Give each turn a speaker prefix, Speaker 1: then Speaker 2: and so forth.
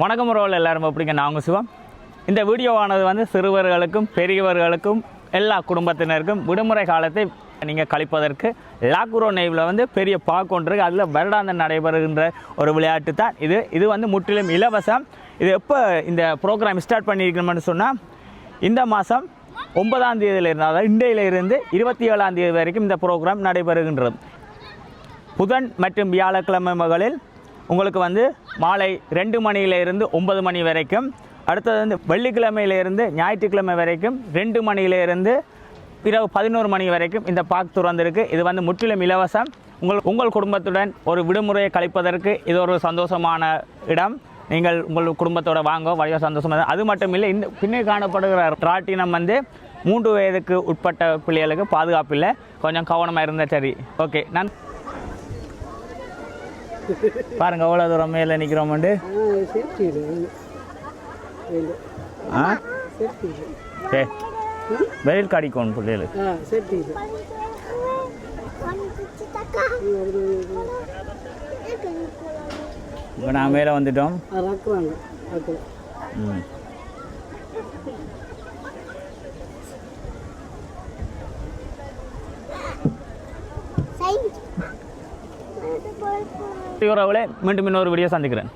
Speaker 1: வணக்கம் ரோல் எல்லாரும் எப்படிங்க நான் உங்கள் சிவம் இந்த வீடியோவானது வந்து சிறுவர்களுக்கும் பெரியவர்களுக்கும் எல்லா குடும்பத்தினருக்கும் விடுமுறை காலத்தை நீங்கள் கழிப்பதற்கு லாக்ரோ நெய்வில் வந்து பெரிய பார்க் ஒன்று இருக்குது அதில் வருடாந்தம் நடைபெறுகின்ற ஒரு விளையாட்டு தான் இது. இது வந்து முற்றிலும் இலவசம். இது எப்போ இந்த ப்ரோக்ராம் ஸ்டார்ட் பண்ணியிருக்கணும்னு சொன்னால் இந்த மாதம் ஒன்பதாம் தேதியிலிருந்து அதாவது இன்றையிலிருந்து இருபத்தி ஏழாம் தேதி வரைக்கும் இந்த ப்ரோக்ராம் நடைபெறுகின்றது. புதன் மற்றும் வியாழக்கிழமைகளில் உங்களுக்கு வந்து மாலை ரெண்டு மணியிலிருந்து ஒன்பது மணி வரைக்கும் அடுத்தது வந்து வெள்ளிக்கிழமையிலிருந்து ஞாயிற்றுக்கிழமை வரைக்கும் ரெண்டு மணியிலிருந்து இரவு பதினோரு மணி வரைக்கும் இந்த பார்க் திறந்திருக்கு. இது வந்து முற்றிலும் இலவசம். உங்கள் உங்கள் குடும்பத்துடன் ஒரு விடுமுறையை கழிப்பதற்கு இது ஒரு சந்தோஷமான இடம். நீங்கள் உங்கள் குடும்பத்தோட வாங்க வழியாக சந்தோஷமாக அது மட்டும் இல்லை இந்த பின்னே காணப்படுகிற ராட்டினம் வந்து மூன்று வயதுக்கு உட்பட்ட பிள்ளைகளுக்கு பாதுகாப்பு இல்லை. கொஞ்சம் கவனமாக இருந்தால் சரி. ஓகே நான் பாருங்க எவ்வளோ தூரம் மேலே நிற்கிறோம்ண்டு ஆ? சே வெயில் காடிக்கோன் பிள்ளைகளுக்கு இப்போ நான் மேலே வந்துட்டோம்.
Speaker 2: ரக்குறாங்க ரக்கு
Speaker 1: உறவுகளே மீண்டும் இன்னொரு வீடியோ சந்திக்கிறேன்.